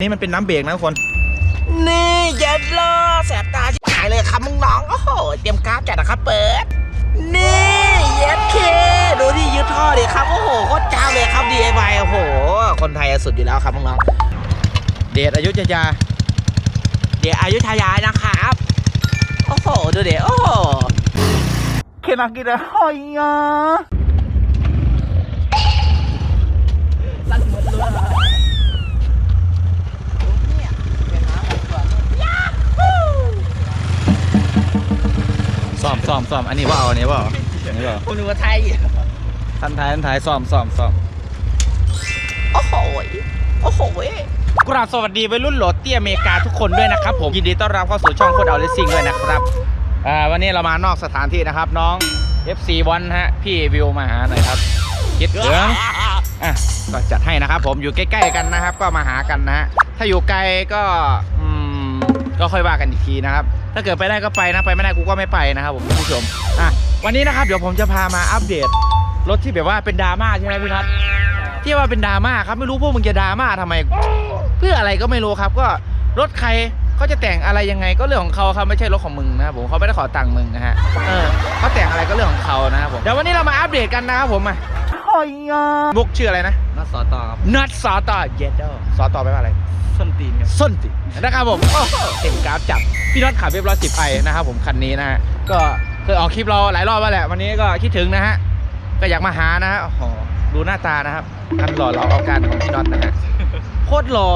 นี่มันเป็นน้ำเบรกนะทุกคน นี่เย็นเลยแสบตาชิบหายเลยครับมึงน้องโอ้โหเตรียมกราฟจัดนะครับเปิด นี่เย็นเค ดูที่ยึดท่อดิครับโอ้โหโคตรจ้าวเลยครับ DIY โอ้โห คนไทยสุดอยู่แล้วครับมึงน้องเดชอายุทยาเดี๋ยวอายุทยายนะครับโอ้โหดูเดี๋ยวโอ้โหเคนากิระหอยอะ ซ้อมซ้อมซ้อมอันนี้ว่าเอาอันนี้ว่าเอาอันนี้ว่าเอาคุณนึกว่าไทยทันทายทันทายซ้อมซ้อมซ้อมโอ้โหโอ้โหกราบสวัสดีวัยรุ่นโหลดเตี้ยอเมริกาทุกคนด้วยนะครับผมยินดีต้อนรับเข้าสู่ช่องโคดเอาเลสซิ่งด้วยนะครับอ่าวันนี้เรามานอกสถานที่นะครับน้อง FC บอลฮะพี่วิวมาหาหน่อยครับคิดถึงอะก็จัดให้นะครับผมอยู่ใกล้ๆกันนะครับ ก็มาหากันนะฮะถ้าอยู่ไกลก็อืมก็ค่อยว่ากันอีกทีนะครับ ถ้าเกิดไปได้ก็ไปนะไปไม่ได้กูก็ไม่ไปนะครับผมท่านผู้ชมอะวันนี้นะครับเดี๋ยวผมจะพามาอัปเดตรถที่แบบว่าเป็นดราม่าใช่ไหมพี่ทัศน์ที่ว่าเป็นดราม่าครับไม่รู้พวกมึงจะดราม่าทำไม เพื่ออะไรก็ไม่รู้ครับ ก็รถใครเขาจะแต่งอะไรยังไงก็เรื่องของเขาครับไม่ใช่รถของมึงนะครับผมเขาไม่ได้ขอตังค์มึงนะฮะเออเขาแต่งอะไรก็เรื่องของเขานะครับผมเดี๋ยววันนี้เรามาอัปเดตกันนะครับผมมาหอยมุกชื่ออะไรนะนักสอต่อครับนัดสอต่อเย็ดเดอสอต่อไปลว่าอะไร ส้นตีนครับส้นตินะครับผมโอ้โหเต็มกราฟจับพี่น็อตขับเรียบร้อยสิบไอนะครับผมคันนี้นะฮะก็เคยออกคลิปเราหลายรอบแล้วแหละวันนี้ก็คิดถึงนะฮะก็อยากมาหานะฮะโอ้โหดูหน้าตานะครับอันหล่อเราเอาการของพี่น็อตนะฮะโคตรหล่อ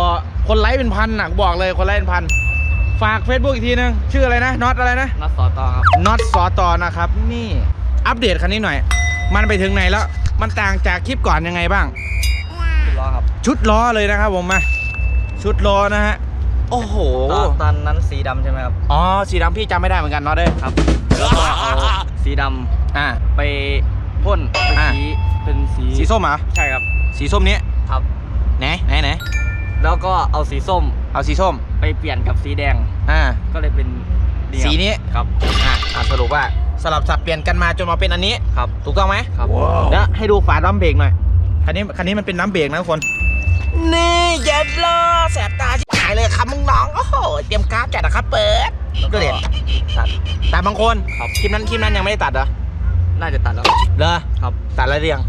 คนไลค์เป็นพันน่ะบอกเลยคนไลค์เป็นพันฝาก Facebook อีกทีนึงชื่ออะไรนะน็อตอะไรนะนักสอต่อครับน็อตสอต่อนะครับ นี่อัปเดตคันนี้หน่อย มันไปถึงไหนแล้ว มันต่างจากคลิปก่อนยังไงบ้างล้อครับ ชุดล้อเลยนะครับผมมา ชุดล้อนะฮะ โอ้โห ตอนตอนนั้นสีดำใช่ไหมครับ อ๋อ สีดำพี่จำไม่ได้เหมือนกันน็อตเด้ยครับ แล้วก็เอาสีดอ่าำไปพ่นเป็นอ่าสีเป็นสีสีส้มเหรอ ใช่ครับ สีส้มนี้ครับ ไหนไหนไหนแล้วก็เอาสีส้มเอาสีส้ม ไปเปลี่ยนกับสีแดงอ่า ก็เลยเป็นเยครับสีนี้ ครับ อะอะสรุปว่าสลับสับเปลี่ยนกันมาจนมาเป็นอันนี้ ครับ ถูกต้องไหมครับเดี๋ยวให้ดูฝาดัมเบรกหน่อย คันนี้คันนี้มันเป็นน้ำเบรกนะทุกคน นี่เย็นเลยแสบตาชิบหายเลยครับมึงน้อง โอ้โห เตรียมกราฟจัดนะครับเปิดก็เด็ดตัดแต่บางคนครับ คลิปนั้นคลิปนั้นยังไม่ได้ตัดเหรอ น่าจะตัดแล้ว เหรอครับ ตัดแล้วหรือยัง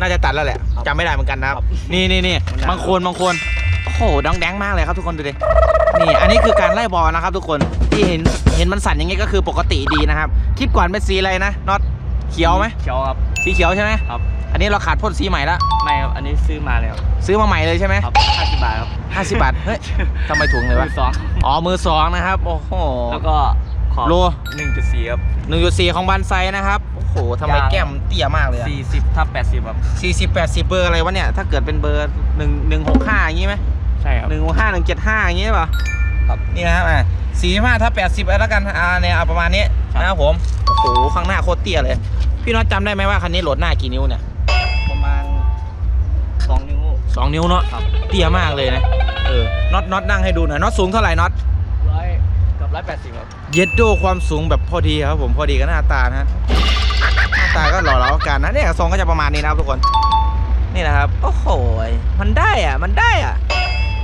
น่าจะตัดแล้วแหละครับจำไม่ได้เหมือนกันนะครับครับนี่นี่นี่ไม่ได้บางคนบางคน โอ้โหดังแดงมากเลยครับทุกคนดูดิ นี่ อันนี้คือการไล่บอลนะครับ ทุกคน ที่เห็นเห็นมันสั่นอย่างงี้ก็คือปกติดีนะครับ คลิปก่อนเป็นสีอะไรนะน็อตเขียวไหมเขียวครับ สีเขียวใช่ไหมครับ อันนี้เราขาดพ่นสีใหม่ละไม่ครับ อันนี้ซื้อมาแล้วซื้อมาใหม่เลยใช่ไหมครับห้าสิบบาทครับห้าสิบบาทเฮ้ยทำไมถุงเลยวะมือสองอ๋อมือสองนะครับโอ้โหแล้วก็ขอบโลหนึ่งจุดสี่ครับหนึ่งจุดสี่ของบันไซนะครับโอ้โหทำไมยางแก้มเตี้ยมากเลยอะสี่สิบทับแปดสิบครับสี่สิบแปดสิบเบอร์อะไรวะเนี่ยถ้าเกิดเป็นเบอร์หนึ่งหนึ่งหกห้าอย่างงี้ไหมใช่ครับหนึ่งหกห้าหนึ่งเจ็ดห้าอย่างงี้ป่ะครับนี่นะครับอะสี่ห้าถ้าแปดสิบแล้วกันอ่าเนี่ยเอาประมาณนี้ครับนะครับผมโอ้โหข้างหน้าโคตรเตี้ยเลย พี่น็อตจำได้ไหมว่าคันนี้โหลดหน้ากี่นิ้วเนี่ยประมาณ สองนิ้ว สองนิ้วเนาะครับ เตี้ยมากเลยนะเออน็อตน็อตนั่งให้ดูหน่อยน็อตสูงเท่าไหร่น็อตร้อยเกือบร้อยแปดสิบครับเย็ดโดความสูงแบบพอดีครับผมพอดีกับหน้าตานะฮะหน้าตาก็หล่อเหลากันนะเนี่ยทรงก็จะประมาณนี้นะครับทุกคนนี่นะครับโอ้โหยมันได้อะมันได้อะ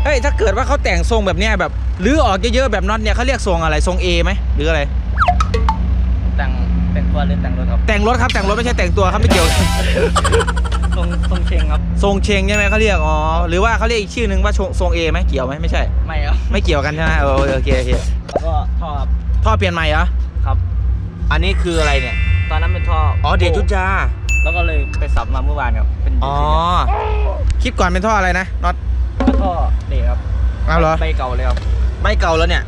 เฮ้ยถ้าเกิดว่าเขาแต่งทรงแบบเนี้ยแบบรื้อออกเยอะๆแบบน็อตเนี่ยเขาเรียกทรงอะไรทรง A ไหมหรืออะไร แต่งแต่งตัวหรือแต่งรถครับแต่งรถครับแต่งรถไม่ใช่แต่งตัวครับไม่เกี่ยว ทรงทรงเชงครับ ทรงเชงใช่ไหมเขาเรียกอ๋อหรือว่าเขาเรียกอีกชื่อหนึ่งว่าทรงทรง A ไหมเกี่ยวไหมไม่ใช่ ไม่ครับไม่เกี่ยวกันใช่ไหมเออโอเคโอเคแล้วก็ท่อครับท่อเปลี่ยนใหม่เหรอครับ อันนี้คืออะไรเนี่ยตอนนั้นเป็นท่ออ๋อเดชจุจาแล้วก็เลยไปสับมาเมื่อวานครับเป็นอ๋อคลิปก่อนเป็นท่ออะไรนะน็อตก็ท่อเด็กครับเอาเหรอใบเก่าเลยครับไม่เก่าแล้วเนี่ย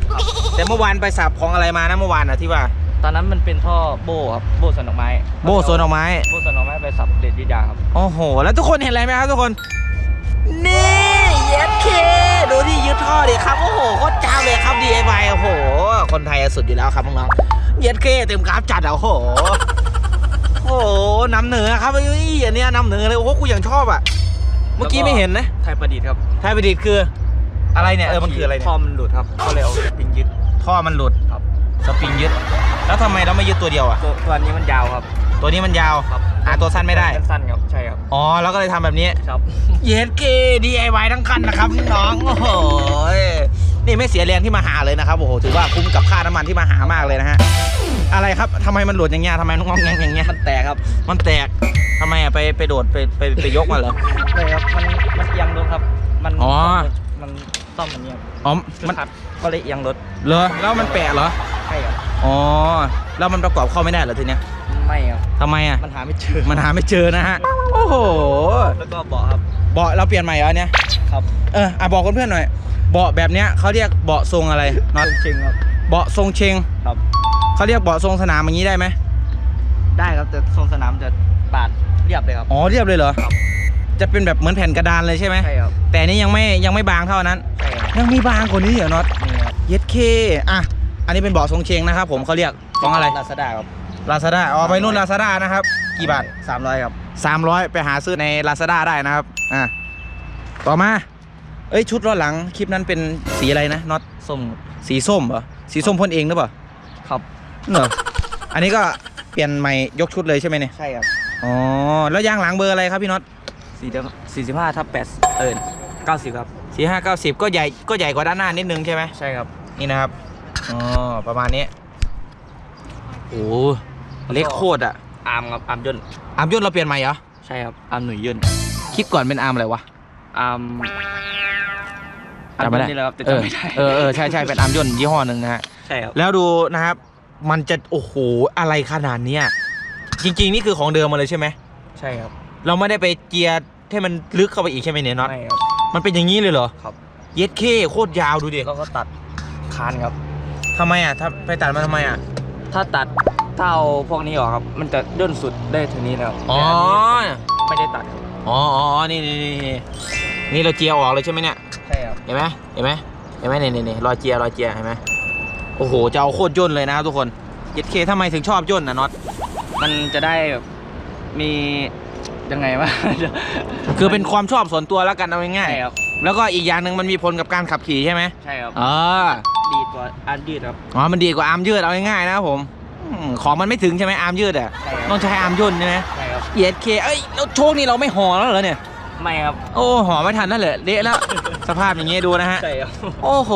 แต่เมื่อวานไปสับของอะไรมานะเมื่อวานอะที่ว่า ตอนนั้นมันเป็นท่อโบครับโบสวนดอกไม้โบโซนออกไม้ โบสวนดอกไม้ไปสับเด็ดวิทยาครับโอ้โห แล้วทุกคนเห็นอะไรไหมครับทุกคน นี่เย็ดเคดูที่ยึดท่อดิครับ โอ้โหโคตรจ้าวเลยครับ DIY โอ้โห คนไทยสุดอยู่แล้วครับน้องๆเย็ดเคเต็มกราฟจัดอะโอ้โหโอ้โหน้ำเหนือครับไอ้ยอันเนี้ยน้ำเหนือเลยโอ้โหกูอย่างชอบอะเมื่อกี้ไม่เห็นนะไทยประดิษฐ์ครับไทยประดิษฐ์คือ อะไรเนี่ยเออมันคืออะไรท่อเนี่ยมันหลุดครับก็เลยเอาสปริงยึดท่อมันหลุดครับ สปริงยึด แล้วทำไมเราไม่ยึดตัวเดียวอะตัวตัวนี้มันยาวครับ ตัวนี้มันยาว ครับหาตัวสั้นไม่ได้ สั้นๆครับ ใช่ครับ อ๋อ แล้วก็เลยทำแบบนี้ ครับ เยสเค DIY ทั้งคันนะครับน้องๆโอ้โหนี่ไม่เสียแรงที่มาหาเลยนะครับ โอ้โห ถือว่าคุ้มกับค่าน้ำมันที่มาหามากเลยนะฮะ อะไรครับทำไมมันหลุดอย่างเงี้ยทำไมมันงองแงงอย่างเงี้ย มันแตกครับ มันแตกทำไมอะไปไปโดดไปไปไปยกมาเหรอ เลยครับ มันมันเอียงรถครับ มันอ๋อ มัน ซ่อมมันเนี่ยครับอ๋อมัมันนขัดก็เลยเอียงรถเหรอแล้วมันแปะเหรอใช่ครับอ๋อแล้วมันประกอบเข้าไม่ได้เหรอทีเนี้ยไม่ครับทำไมอะมันหาไม่เจอมันหาไม่เจอนะฮะโอ้โหแล้วก็เบาะครับเบาะเราเปลี่ยนใหม่เหรอเนี่ยครับเอออะบอกเพื่อนๆหน่อยเบาะแบบเนี้ยเขาเรียกเบาะทรงอะไรน็อตเชิงครับเบาะทรงเชงครับ เขาเรียกเบาะทรงสนามอย่างนี้ได้ไหมได้ครับแต่โซนสนามจะปาดเรียบเลยครับ อ๋อเรียบเลยเหรอครับ จะเป็นแบบเหมือนแผ่นกระดานเลยใช่ไหมใช่ครับแต่นี่ยังไม่ยังไม่บางเท่านั้น ใช่ครับยังมีบางกว่านี้เหรอน็อตนี่ครับเย็ดเคอะอันนี้เป็นเบาะทรงเชงนะครับผมเขาเรียกของอะไรลาซาด้าครับลาซาด้าอ๋อไปนู่นลาซาด้านะครับกี่บาท สามร้อยครับ300 ไปหาซื้อใน Lazada ได้นะครับ อะ ต่อมา เอ้ยชุดล้อหลังคลิปนั้นเป็นสีอะไรนะน็อตส้มสีส้มเหรอ สีส้มพ่นเองหรือเปล่าครับเหรออันนี้ก็เปลี่ยนใหม่ยกชุดเลยใช่ไหมเนี่ย ใช่ครับอ๋อ แล้วยางหลังเบอร์อะไรครับพี่น็อต สี่สี่สิบห้าทับแปดเอิญเก้าสิบครับสี่ห้าเก้าสิบก็ใหญ่ก็ใหญ่กว่าด้านหน้านิดนึงใช่ไหมใช่ครับ นี่นะครับอ๋อประมาณนี้โอ้เล็กโคตรอะอาร์มครับอาร์มย่นอาร์มยนต์เราเปลี่ยนใหม่เหรอใช่ครับอาร์มหนุ่ยย่นคลิปก่อนเป็นอาร์มอะไรวะอาร์มจำไม่ได้นี่แหละครับแต่เออจำไม่ได้เออเออใช่ใช่เป็นอาร์มยนต์ยี่ห้อหนึ่งนะฮะใช่ครับแล้วดูนะครับ มันจะโอ้โหอะไรขนาดเนี้ยจริง ๆ นี่คือของเดิมมาเลยใช่ไหมใช่ครับ เราไม่ได้ไปเจียร์ให้มันลึกเข้าไปอีกใช่ไหมเนี่ยน็อตไม่ครับ มันเป็นอย่างนี้เลยเหรอครับ เย็ดเคโคตรยาวดูดิแล้วก็ตัดคานครับ ทำไมอะถ้าไปตัดมันทำไมอะถ้าตัดถ้าเอาพวกนี้ออกครับ มันจะย่นสุดได้เท่านี้นะครับอ๋อแต่นนี้ไม่ได้ตัดครับอ๋ออ๋ออ๋อนี่นี่นี่นี่นี่เราเจียร์ออกเลยใช่ไหมเนี่ย ใช่ครับ เห็นไหมเห็นไหมเห็นไหมนี่นี่นี่รอยเจียร์รอยเจียร์เห็นไหมโอ้โห จะเอาโคตรย่นเลยนะครับทุกคนเย็ดเคทำไมถึงชอบย่นนะน็อต มันจะได้แบบมี ยังไงวะ คือเป็นความชอบส่วนตัวแล้วกันเอาง่ายใช่ครับ ๆแล้วก็อีกอย่างหนึ่งมันมีผลกับการขับขี่ใช่ไหมใช่ครับ เออดีตัวอันยืดครับ อ๋อมันดีกว่าอาร์มยืดเอาง่ายๆนะครับผมอืมของมันไม่ถึงใช่ไหมอาร์มยืดอะใช่ครับ ต้องใช้อาร์มย่นใช่ไหมใช่ครับเย็ดเคเอ้ยแล้วโชคนี่เราไม่ห่อแล้วเหรอเนี่ย ไม่ครับ โอ้ห่อไม่ทันนั่นแหละเละแล้ว สภาพอย่างงี้ดูนะฮะ ใช่ครับ โอ้โห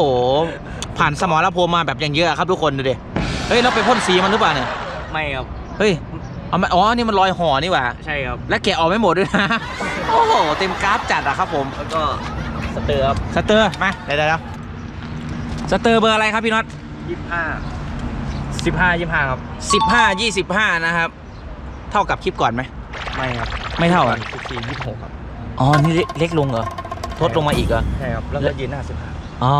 ผ่านสมรภูมิมาแบบอย่างเยอะครับทุกคนดูดิ เฮ้ยเราไปพ่นสีมันหรือเปล่าเนี่ย ไม่ครับ เฮ้ย เอามาอ๋อ นี่มันรอยห่อนี่หว่า ใช่ครับ และแกะออกไม่หมดด้วยนะ โอ้โห เต็มกราฟจัดอะครับผม แล้วก็สเตอร์ครับสเตอร์ มาเดี๋ยวเดี๋ยวเดี๋ยวสเตอร์เบอร์อะไรครับพี่น็อตยี่สิบห้าสิบห้ายี่สิบห้าครับสิบห้ายี่สิบห้านะครับ เท่ากับคลิปก่อนไหม ไม่ครับไม่เท่าอะสิบสี่ยี่สิบหกครับอ๋อ นี่เล็กเล็กลงเหรอ ทดลงมาอีกเหรอ ใช่ครับ แล้วก็ยืนหน้าสิบห้าอ๋อ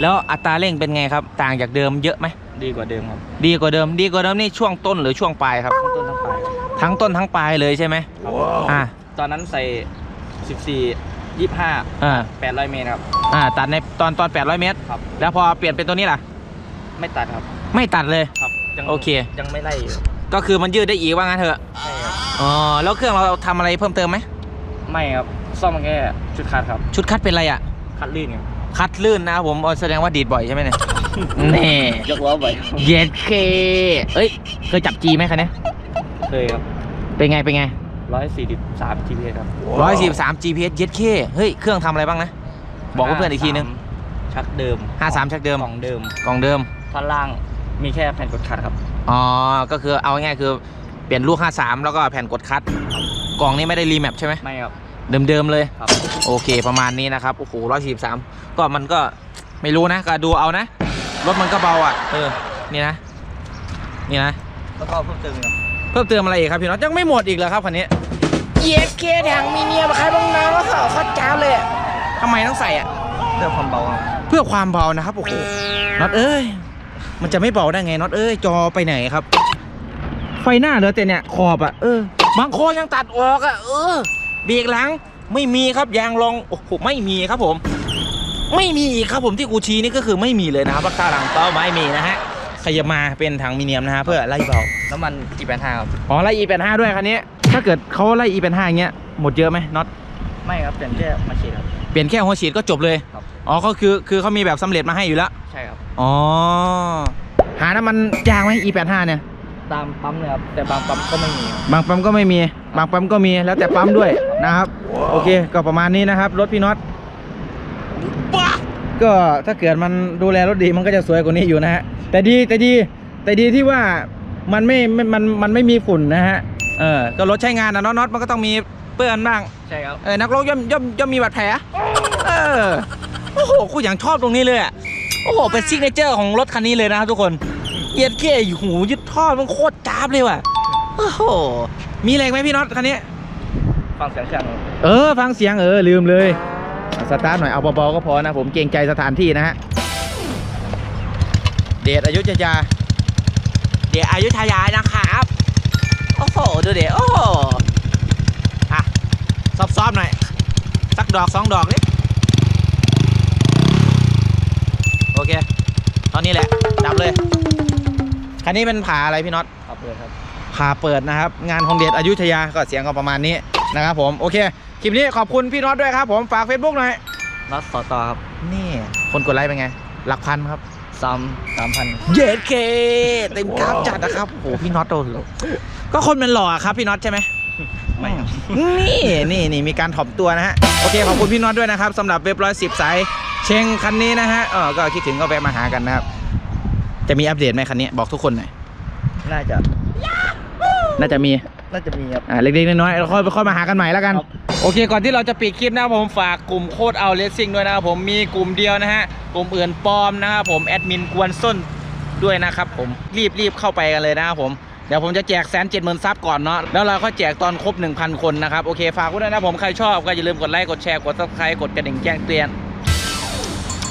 แล้วอัตราเร่งเป็นไงครับ ต่างจากเดิมเยอะไหมดีกว่าเดิมครับ ดีกว่าเดิม ดีกว่าเดิมนี่ช่วงต้นหรือช่วงปลายครับ ทั้งต้นทั้งปลายครับทั้งต้นทั้งปลายเลยใช่ไหมครับอ่าตอนนั้นใส่สิบสี่ยี่สิบห้าอ่าแปดร้อยเมตรครับ อ่าตัดในตอนตอน 800 เมตร ครับ แล้วพอเปลี่ยนเป็นตัวนี้ล่ะ ไม่ตัดครับ ไม่ตัดเลย ครับยังโอเค ยังไม่ไล่อยู่ก็คือมันยืดได้อีกว่างั้นเถอะใช่ครับ อ๋อ แล้วเครื่องเราทำอะไรเพิ่มเติมไหม ไม่ครับ ซ่อมแค่ชุดคัดครับ ชุดคัดเป็นอะไรอะ คัดลื่นครับ คัดลื่นนะครับผมอ๋อแสดงว่าดีดบ่อยใช่ไหมเนี่ยนี่ยกล้อบ่อยเย็ดเคเอ้ยเคยจับจีไหมคันนี้เคยครับเป็นไงเป็นไงร้อยสี่สิบสาม GPS ครับร้อยสี่สาม GPS เย็ดเคเฮ้ยเครื่องทำอะไรบ้างนะ บอกเพื่อนๆอีกทีนึงชักเดิมห้าสามชักเดิมของเดิมกล่องเดิมท่อนล่างมีแค่แผ่นกดคัดครับอ๋อก็คือเอาง่ายๆคือเปลี่ยนลูก 53 แล้วก็แผ่นกดคัดกล่องนี้ไม่ได้รีแมปใช่ไหมไม่ครับ เดิมๆเลยครับ โอเคประมาณนี้นะครับโอ้โหร้อยสี่สามก็มันก็ไม่รู้นะก็ดูเอานะรถมันก็เบาอะเออนี่นะ นี่นะ แล้วก็เพิ่มเติมครับเพิ่มเติมอะไรอีกครับพี่น็อตยังไม่หมดอีกเหรอครับคันนี้เย็ดเคถังมีเนียมครับน้องๆแล้วเขาโคตรจ้าวเลยทำไมต้องใส่อะ เพิ่มความเบาครับเพื่อความเบานะครับโอ้โหน็อตเอ้ย มันจะไม่เบาได้ไงน็อตเอ้ย จอไปไหนครับ ไฟหน้าเหลือแต่เนี่ยขอบอะเออ บางโคนยังตัดออกอะเออ เบรกหลังไม่มีครับยางรองโอ้โหไม่มีครับผม ไม่มีอีกครับผมที่กูชี้นี่ก็คือไม่มีเลยนะครับราคาหลังก็ไม่มีนะฮะขยับมาเป็นถังมิเนียมนะฮะเพื่อไล่เบาน้ำมันจีแปดห้าครับอ๋อไล่ E85 ด้วยคันนี้ ถ้าเกิดเขาไล่ E85 อย่างเงี้ยหมดเยอะไหมน็อตไม่ครับเปลี่ยนแค่มาฉีดครับเปลี่ยนแค่หัวฉีดก็จบเลยครับอ๋อก็คือคือเขามีแบบสำเร็จมาให้อยู่แล้วใช่ครับอ๋อหาน้ำมันยางไหม E85 เนี่ย ตามปั๊มเลยครับแต่บางปั๊มก็ไม่มีครับ บางปั๊มก็ไม่มี บางปั๊มก็มีแล้วแต่ปั๊มด้วยนะครับ โอเค ก็ประมาณนี้นะครับ รถพี่น็อตบ้าก็ถ้าเกิดมันดูแลรถดีมันก็จะสวยกว่านี้อยู่นะฮะแต่ดีแต่ดีแต่ดีที่ว่ามันไม่ไม่มันมันไม่มีฝุ่นนะฮะเออก็รถใช้งานนะเนาะน็อตมันก็ต้องมีเปื้อนบ้าง ใช่ครับเออนักรบย่อมย่อมย่อมมีบาดแผล เออ โอ้โห กูอย่างชอบตรงนี้เลยอะโอ้โห เป็นซิกเนเจอร์ของรถคันนี้เลยนะครับทุกคน เอียดเก้หูยึดท่อมันโคตรจ้าบเลยว่ะโอ้โหมีอะไรอีกไหมพี่น็อตคันนี้ฟังเสียงเครื่องครับเออฟังเสียงเออลืมเลยอะสตาร์ทหน่อยเอาเบาๆก็พอนะผมเกรงใจสถานที่นะฮะเดชอยุธยาเดี๋ยวอายุทยานะครับโอ้โหดูเดี๋ยวโอ้โหอะซอบๆหน่อยสักดอกสองดอกนี่โอเคตอนนี้แหละดับเลย คันนี้เป็นผาอะไรพี่น็อตครับเลยครับผาเปิดนะครับ งานของเดชอยุธยาก็เสียงก็ประมาณนี้นะครับผมโอเคคลิปนี้ขอบคุณพี่น็อตด้วยครับผมฝาก Facebook หน่อยน็อตสอต่อครับนี่คนกดไลค์เป็นไง หลักพันครับสามสามพันเย็ดเคเต็มกราฟจัดนะครับโอ้โหพี่น็อตโดนก็คนมันหล่อครับพี่น็อตใช่ไหมไม่ครับนี่นี่นี่มีการถ่อมตัวนะฮะโอเคขอบคุณพี่น็อตด้วยนะครับสำหรับเว็บร้อยสิบสายเชงคันนี้นะฮะเออก็คิดถึงก็แวะมาหากันนะครับ จะมีอัปเดตไหมคันนี้บอกทุกคนหน่อยน่าจะน่าจะมี น่าจะมีครับ อ่าเล็กๆน้อยๆเราค่อยค่อยมาหากันใหม่แล้วกันครับโอเค ก่อนที่เราจะปิดคลิปนะครับผมฝากกลุ่มโคดเอาเลสซิ่งด้วยนะครับผมมีกลุ่มเดียวนะฮะกลุ่มอื่นปลอมนะครับผมแอดมินกวนส้นด้วยนะครับผมรีบรีบเข้าไปกันเลยนะครับผมเดี๋ยวผมจะแจกแสนเจ็ดหมื่นซับก่อนเนาะแล้วเราก็แจกตอนครบ 1,000 คนนะครับโอเคฝากไว้ด้วยนะผมใครชอบก็อย่าลืมกดไลค์กดแชร์กดซับสไครต์กดกระดิ่งแจ้งเตือน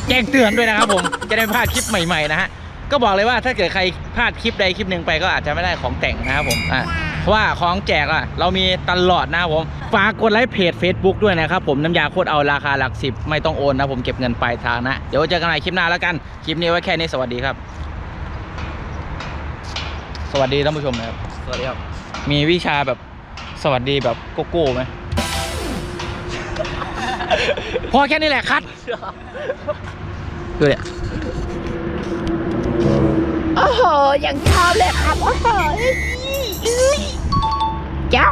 แจ้งเตือนด้วยนะครับผมจะได้ไม่พลาดคลิปใหม่ๆนะฮะ ก็บอกเลยว่าถ้าเกิดใครพลาดคลิปใดคลิปหนึ่งไปก็อาจจะไม่ได้ของแต่งนะครับผมอะเพราะว่าของแจกอะเรามีตลอดนะครับผมฝากกดไลค์เพจ Facebook ด้วยนะครับผมน้ำยาโคตรเอาราคาหลักสิบไม่ต้องโอนนะผมเก็บเงินปลายทางนะ เดี๋ยวเจอกันใหม่คลิปหน้าแล้วกันคลิปนี้ไว้แค่นี้สวัสดีครับ สวัสดีท่านผู้ชมนะครับสวัสดีครับ มีวิชาแบบสวัสดีแบบโกโก้ไหม พอแค่นี้แหละคัดดูเนี่ย โอ้โหยังชอบเลยครับ โอ้โหเจ้า